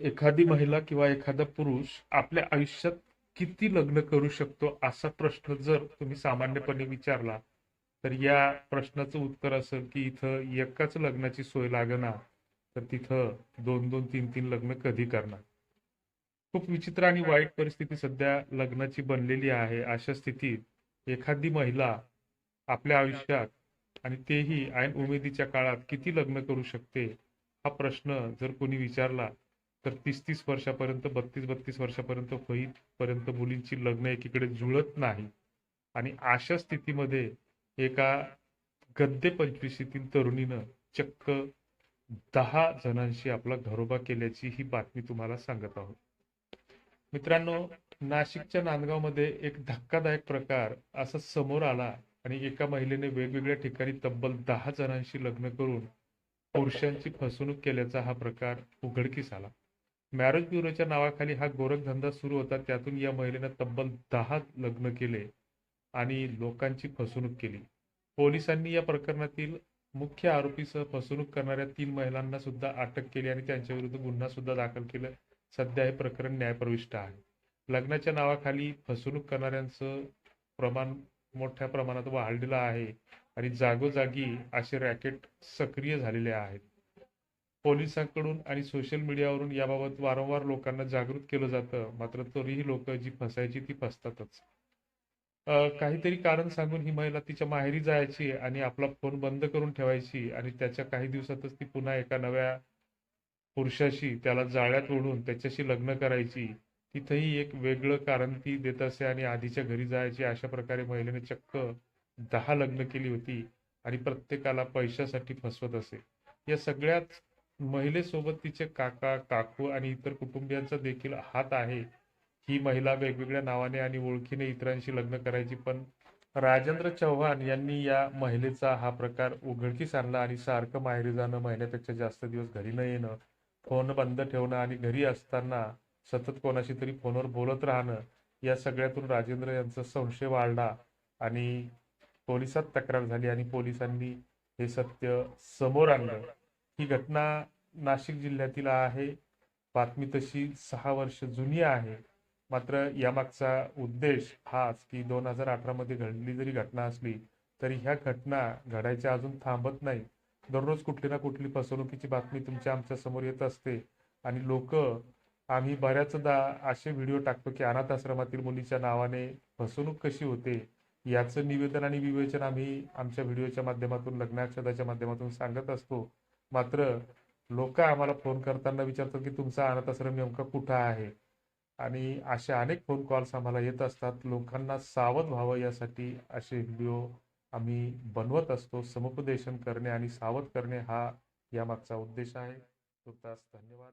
एखादी महिला किंवा एखादा पुरुष आपल्या आयुष्यात किती लग्न करू शकतो असा प्रश्न जर तुम्ही सामान्यपणे विचारला तर या प्रश्नाचं उत्तर असेल की इथं एकाच लग्नाची सोय लागणार तर तिथं दोन दोन तीन तीन लग्न कधी करणार? खूप विचित्र आणि वाईट परिस्थिती सध्या लग्नाची बनलेली आहे. अशा स्थितीत एखादी महिला आपल्या आयुष्यात आणि तेही ऐन उमेदीच्या काळात किती लग्न करू शकते हा प्रश्न जर कोणी विचारला तर तीस तीस वर्षापर्यंत बत्तीस बत्तीस वर्षापर्यंत होईपर्यंत मुलींची लग्न एकीकडे जुळत नाही. आणि अशा स्थितीमध्ये एका गद्दे पंचवीशीतील तरुणीनं चक्क दहा जणांशी आपला घरोबा केल्याची ही बातमी तुम्हाला सांगत आहोत. मित्रांनो नाशिकच्या नांदगावमध्ये एक धक्कादायक प्रकार असा समोर आला आणि एका महिलेने वेगवेगळ्या ठिकाणी तब्बल दहा जणांशी लग्न करून पुरुषांची फसवणूक केल्याचा हा प्रकार उघडकीस आला. मॅरेज ब्युरोच्या नावाखाली हा गोरखधंदा सुरू होता. त्यातून या महिलेनं तब्बल दहा लग्न केले आणि लोकांची फसवणूक केली. पोलिसांनी या प्रकरणातील मुख्य आरोपीसह फसवणूक करणाऱ्या तीन महिलांना सुद्धा अटक केली आणि त्यांच्या विरुद्ध गुन्हा सुद्धा दाखल केला. सध्या हे प्रकरण न्यायप्रविष्ट आहे. लग्नाच्या नावाखाली फसवणूक करणाऱ्यांचं प्रमाण मोठ्या प्रमाणात वाढलेलं आहे आणि जागोजागी असे रॅकेट सक्रिय झालेले आहेत. पोलिसांकडून आणि सोशल मीडियावरून याबाबत वारंवार लोकांना जागृत केलं जातं. मात्र तरीही लोक जी फसायची ती फसतातच. काहीतरी कारण सांगून ही महिला तिच्या माहेरी जायची आणि आपला फोन बंद करून ठेवायची आणि त्याच्या काही दिवसातच ती पुन्हा एका नव्या पुरुषाशी त्याला जाळ्यात ओढून त्याच्याशी लग्न करायची. तिथंही एक वेगळं कारण ती देत असे आणि आधीच्या घरी जायची अशा प्रकारे महिलेने चक्क दहा लग्न केली होती आणि प्रत्येकाला पैशासाठी फसवत असे. या सगळ्यात महिलेसोबत तिचे काका काकू आणि इतर कुटुंबियांचा देखील हात आहे. ही महिला वेगवेगळ्या नावाने आणि ओळखीने इतरांशी लग्न करायची पण राजेंद्र चव्हाण यांनी या महिलेचा हा प्रकार उघडकीस आणला आणि सारखं माहेरी जाणं महिन्यापेक्षा जास्त दिवस घरी न येणं फोन बंद ठेवणं आणि घरी असताना सतत कोणाशी तरी फोनवर बोलत राहणं या सगळ्यातून राजेंद्र यांचा संशय वाढला आणि पोलिसात तक्रार झाली आणि पोलिसांनी हे सत्य समोर आणलं. ही घटना नाशिक जिल्ह्यातील आहे. बातमी तशी सहा वर्ष जुनी आहे. मात्र यामागचा उद्देश हाच की दोन हजार अठरामध्ये घडली जरी घटना असली तरी ह्या घटना घडायच्या अजून थांबत नाही. दररोज कुठली ना कुठली फसवणुकीची बातमी तुमच्या आमच्यासमोर येत असते. आणि लोक आम्ही बऱ्याचदा असे व्हिडिओ टाकतो की अनाथ आश्रमातील मुलीच्या नावाने फसवणूक कशी होते याचं निवेदन आणि विवेचन आम्ही आमच्या व्हिडिओच्या माध्यमातून लग्नाक्षदाच्या माध्यमातून सांगत असतो. मात्र लोक आम्हाला फोन करताना विचारतात की तुमचा अनाथाश्रम नेमका कुठं आहे? आणि असे अनेक फोन कॉल्स आम्हाला येत असतात. लोकांना सावध व्हावं यासाठी असे व्हिडिओ आम्ही बनवत असतो. समुपदेशन करणे आणि सावध करणे हा यामागचा उद्देश आहे. तुर्तास धन्यवाद.